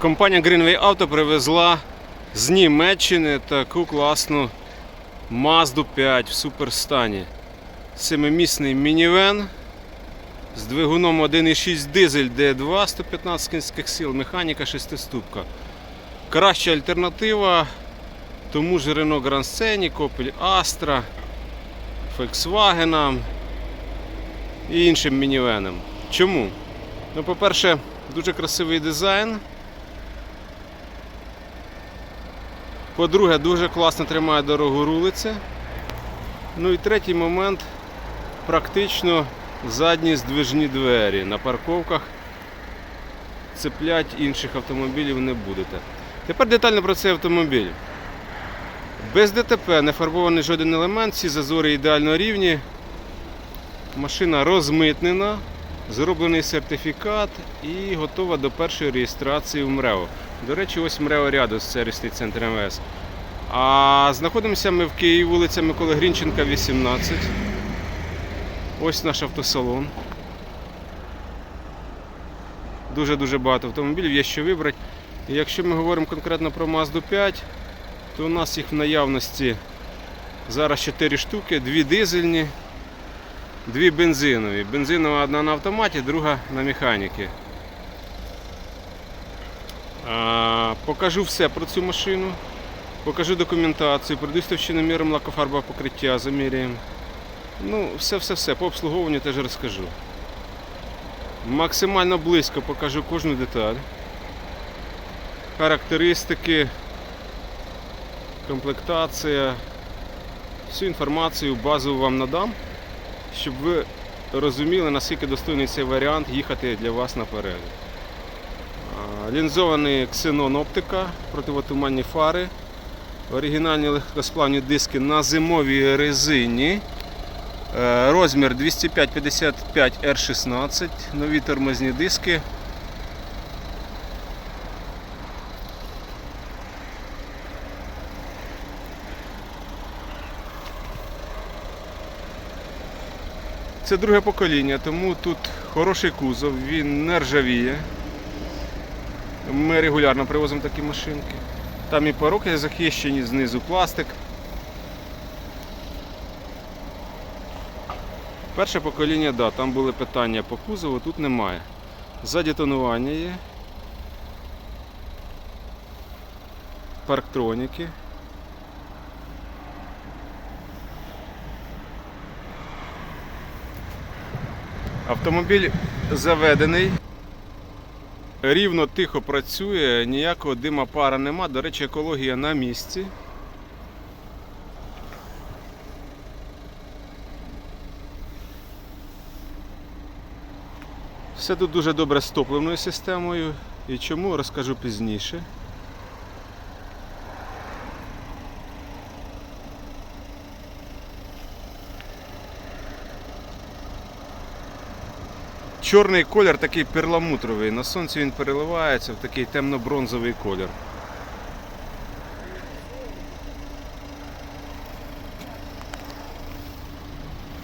Компанія Greenway Auto привезла з Німеччини таку класну Mazda 5 в суперстані. Семимісний мінівен з двигуном 1.6 дизель D2 115 кінських сил, механіка 6-ступка. Краща альтернатива тому ж Renault Grand Scenic, Opel Astra, Volkswagen і іншим мінівенам. Чому? Ну, по-перше, дуже красивий дизайн. По-друге, дуже класно тримає дорогу рулиця. Ну і третій момент практично задні здвижні двері. На парковках цеплять інших автомобілів не будете. Тепер детально про цей автомобіль. Без ДТП не фарбований жоден елемент, всі зазори ідеально рівні. Машина розмитнена, зроблений сертифікат і готова до першої реєстрації в МРЕО. До речі, ось МРЕО ряду з сервісний центр МВС. А знаходимося ми в Києві, вулиця Миколи Грінченка, 18. Ось наш автосалон. Дуже-дуже багато автомобілів, є що вибрати. І якщо ми говоримо конкретно про Mazda 5, то у нас їх в наявності зараз 4 штуки, дві дизельні, дві бензинові. Бензинова одна на автоматі, друга на механіки. Покажу все про цю машину. Покажу документацію, пройдусь товщиноміром лакофарбового покриття, заміряємо. Ну, все-все-все, по обслуговуванню теж розкажу. Максимально близько покажу кожну деталь. Характеристики, комплектація. Всю інформацію базову вам надам, щоб ви розуміли, наскільки достойний цей варіант їхати для вас наперед. Лінзований ксенон оптика, противотуманні фари, оригінальні легкосплавні диски на зимовій резині. Е, Розмір 205-55 R16, нові тормозні диски. Це друге покоління, тому тут хороший кузов, він не ржавіє. Ми регулярно привозимо такі машинки. Там і пороки захищені, знизу пластик. Перше покоління, да, там були питання по кузову, тут немає. Ззаді тонування є. Парктроніки. Автомобіль заведений. Рівно тихо працює, ніякого дима пара нема. До речі, екологія на місці. Все тут дуже добре з топливною системою. І чому розкажу пізніше. Чорний колір такий перламутровий. На сонці він переливається в такий темно-бронзовий колір.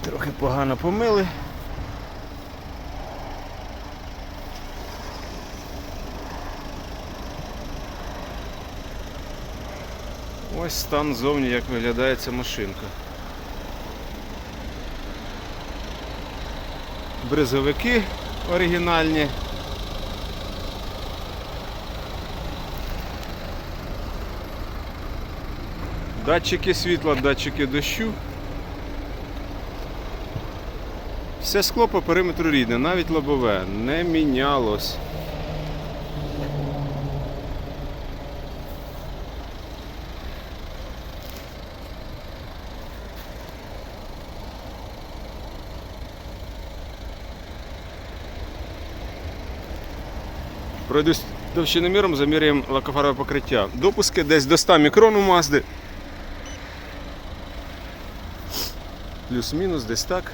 Трохи погано помили. Ось стан зовні, як виглядає ця машинка. Бризовики оригінальні. Датчики світла, датчики дощу. Все скло по периметру рідне, навіть лобове, не мінялось. Пройдусь товщиноміром, заміряємо лакофарове покриття. Допуски десь до 100 мікрон у Мазди. Плюс-мінус десь так.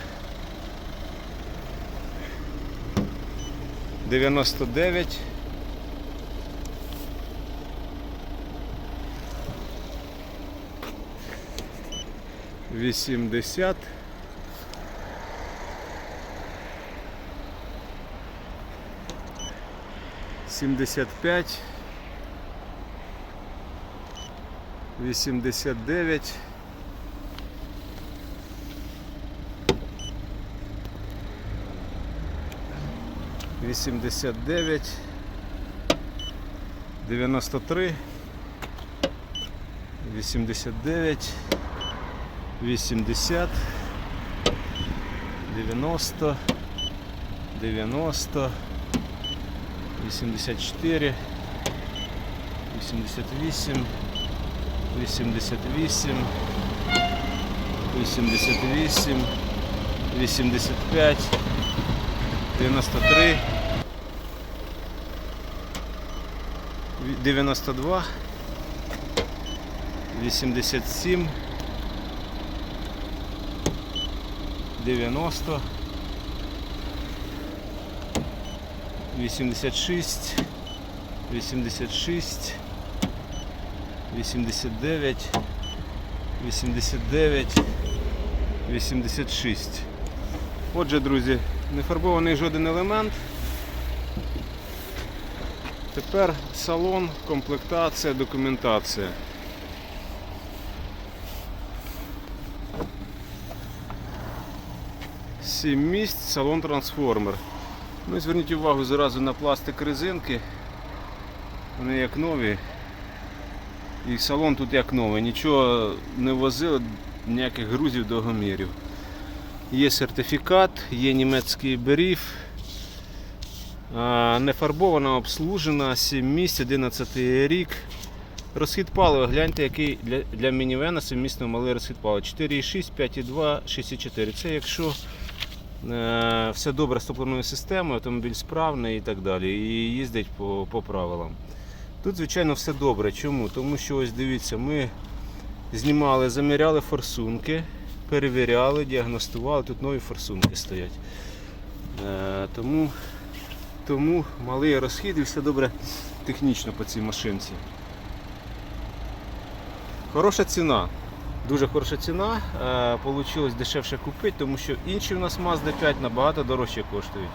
99. Вісімдесят. 75, 89. Вісімдесят дев'ять, дев'яносто три, вісімдесят дев'ять, вісімдесят, дев'яносто, дев'яносто. Вісімдесят чотири, вісімдесят вісім, вісімдесят вісім, вісімдесят вісім, вісімдесят п'ять, дев'яносто три. 92, 87, 90, 86, 86, 89, 89, 86. Отже, друзі, не фарбований жоден елемент. Тепер салон, комплектація, документація. Сім місць, салон трансформер. Ну зверніть увагу зразу на пластик резинки. Вони як нові. І салон тут як новий. Нічого не возили, ніяких грузів до гомірів. Є сертифікат, є німецький беріф. А, Не фарбована, обслужена, 7 місць, 11 рік. Розхід палива, гляньте, який для, для мінівена сумісно малий розхід палива. 4,6, 5,2, 6,4. Це якщо все добре з топливною системою, автомобіль справний і так далі. І їздить по, по правилам. Тут, звичайно, все добре. Чому? Тому що ось дивіться, ми знімали, заміряли форсунки, перевіряли, діагностували. Тут нові форсунки стоять. Е, тому тому малий розхід і все добре технічно по цій машинці. Хороша ціна. Дуже хороша ціна. Е, Получилось дешевше купити, тому що інші в нас Mazda 5 набагато дорожче коштують.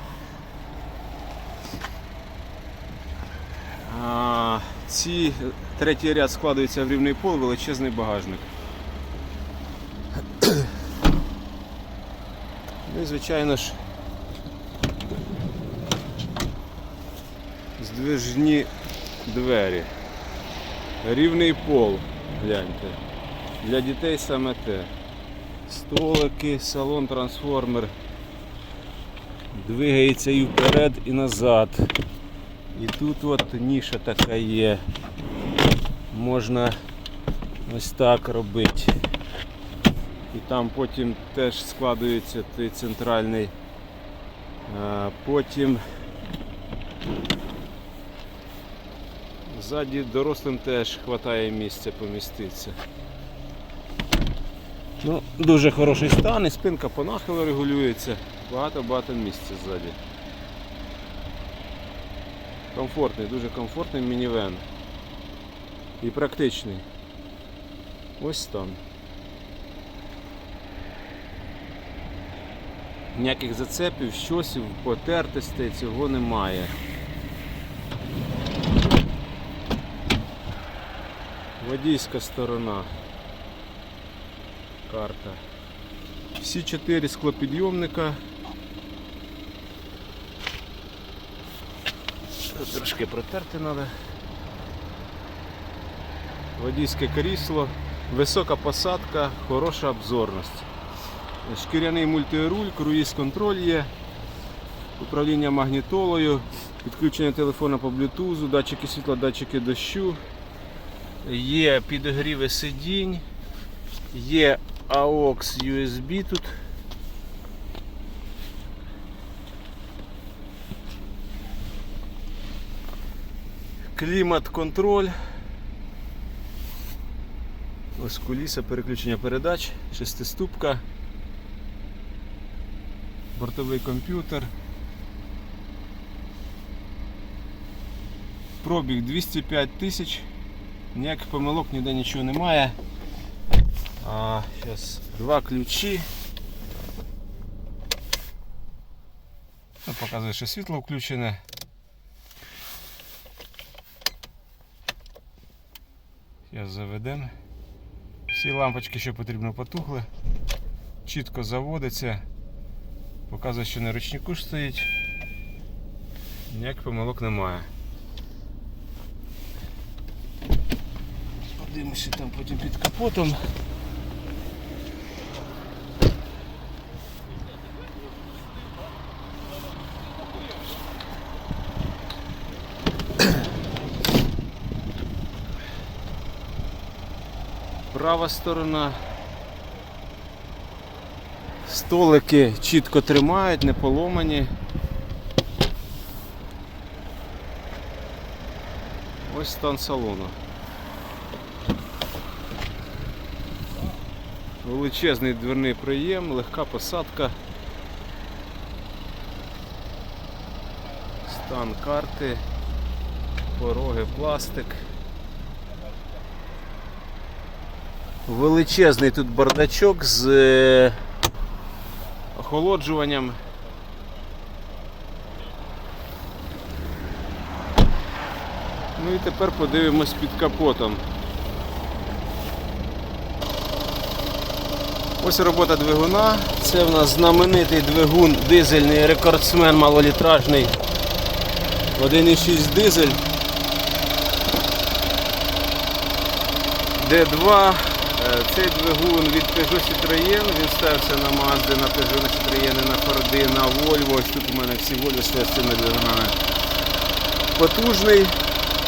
Ці третій ряд складується в рівний пол, величезний багажник. Ну і звичайно ж здвижні двері. Рівний пол, гляньте. Для дітей саме те. Столики, салон трансформер. Двигається і вперед, і назад. І тут от ніша така є. Можна ось так робити. І там потім теж складується той центральний. А, Потім ззаді дорослим теж вистачає місця поміститися. Ну, Дуже хороший стан і спинка по нахилу регулюється. Багато-багато місця ззаді. Комфортний, дуже комфортний мінівен. І практичний. Ось там. Ніяких зацепів, щосів, потертостей цього немає. Водійська сторона. Карта. Всі чотири склопідйомника. Трошки протерти треба. Водійське крісло, висока посадка, хороша обзорність. Шкіряний мультируль, круїз контроль є, управління магнітолою, підключення телефона по блютузу, датчики світла, датчики дощу, є підогріви сидінь, є AUX USB тут. Клімат-контроль. Ось куліса, переключення передач, шестиступка, бортовий комп'ютер. Пробіг 205 тисяч, ніяких помилок, ніде нічого немає. А, зараз два ключі. Ну, показує, що світло включене. Зараз заведемо. Всі лампочки, що потрібно, потухли. Чітко заводиться. Показує, що на ручнику ж стоїть. Ніяких помилок немає. Подивимося там потім під капотом. Права сторона. Столики чітко тримають, не поломані. Ось стан салону. Величезний дверний проєм, легка посадка. Стан карти, пороги, пластик. Величезний тут бардачок з е, охолоджуванням. Ну і тепер подивимось під капотом. Ось робота двигуна. Це в нас знаменитий двигун дизельний рекордсмен малолітражний. 1,6 дизель. D2. Е, Цей двигун від Peugeot Citroën, він ставився на Mazda, на Peugeot, на Citroën, на Ford, на Volvo. Ось тут у мене всі Volvo з цими двигунами. Потужний,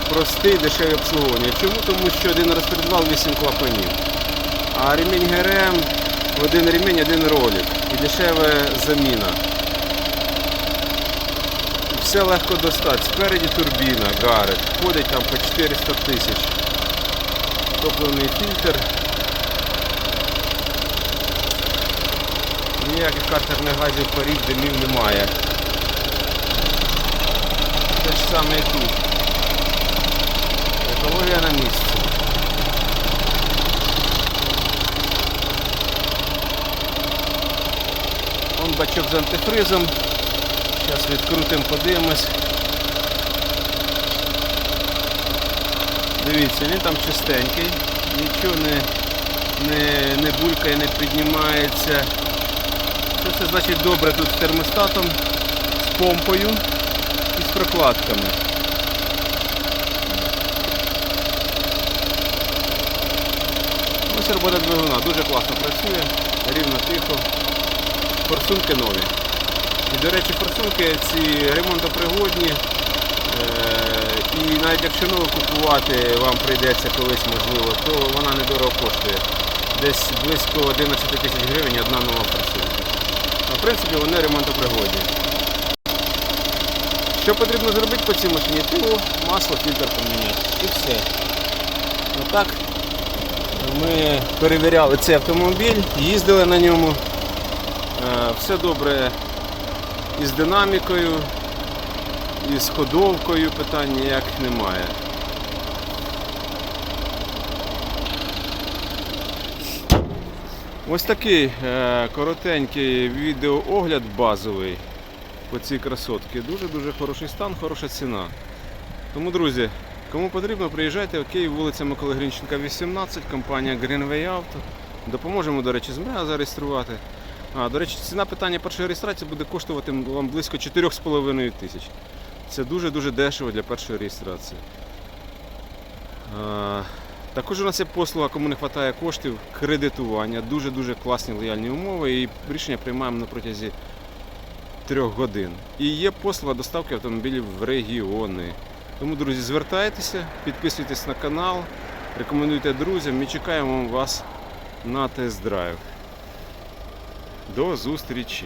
простий, дешевий обслуговування. Чому? Тому що один розпредвал, 8 клапанів. А ремінь ГРМ, один ремінь, один ролик. І дешева заміна. Все легко достати. Спереді турбіна, гарет. Ходить там по 400 тисяч. Топливний фільтр. Ніяких картерних газів парів, димів немає. Те ж саме і тут. Екологія на місці. Вон бачок з антифризом. Зараз відкрутимо, подивимось. Дивіться, він там чистенький, нічого не, не, не булькає, не піднімається. Це все значить добре тут з термостатом, з помпою і з прокладками. Ось робота двигуна, дуже класно працює, рівно тихо. Форсунки нові. І, до речі, форсунки ці ремонтопригодні. Е, І навіть якщо нову купувати вам прийдеться колись можливо, то вона недорого коштує. Десь близько 11 тисяч гривень одна нова форсунка. Принципі, вони ремонтопригодні. Що потрібно зробити по цій машині? Пиво, масло, фільтр поміняти. І все. Отак ми перевіряли цей автомобіль, їздили на ньому. Е, Все добре із динамікою, із ходовкою питань ніяких немає. Ось такий е, коротенький відеоогляд базовий по цій красотці. Дуже-дуже хороший стан, хороша ціна. Тому, друзі, кому потрібно, приїжджайте, окей, вулиця Миколи Грінченка, 18, компанія Greenway Auto. Допоможемо, до речі, з МРЕА зареєструвати. А, до речі, ціна питання першої реєстрації буде коштувати вам близько 4,5 тисяч. Це дуже-дуже дешево для першої реєстрації. Також у нас є послуга, кому не вистачає коштів, кредитування, дуже-дуже класні лояльні умови і рішення приймаємо на протязі трьох годин. І є послуга доставки автомобілів в регіони. Тому, друзі, звертайтеся, підписуйтесь на канал, рекомендуйте друзям. Ми чекаємо вас на тест-драйв. До зустрічі!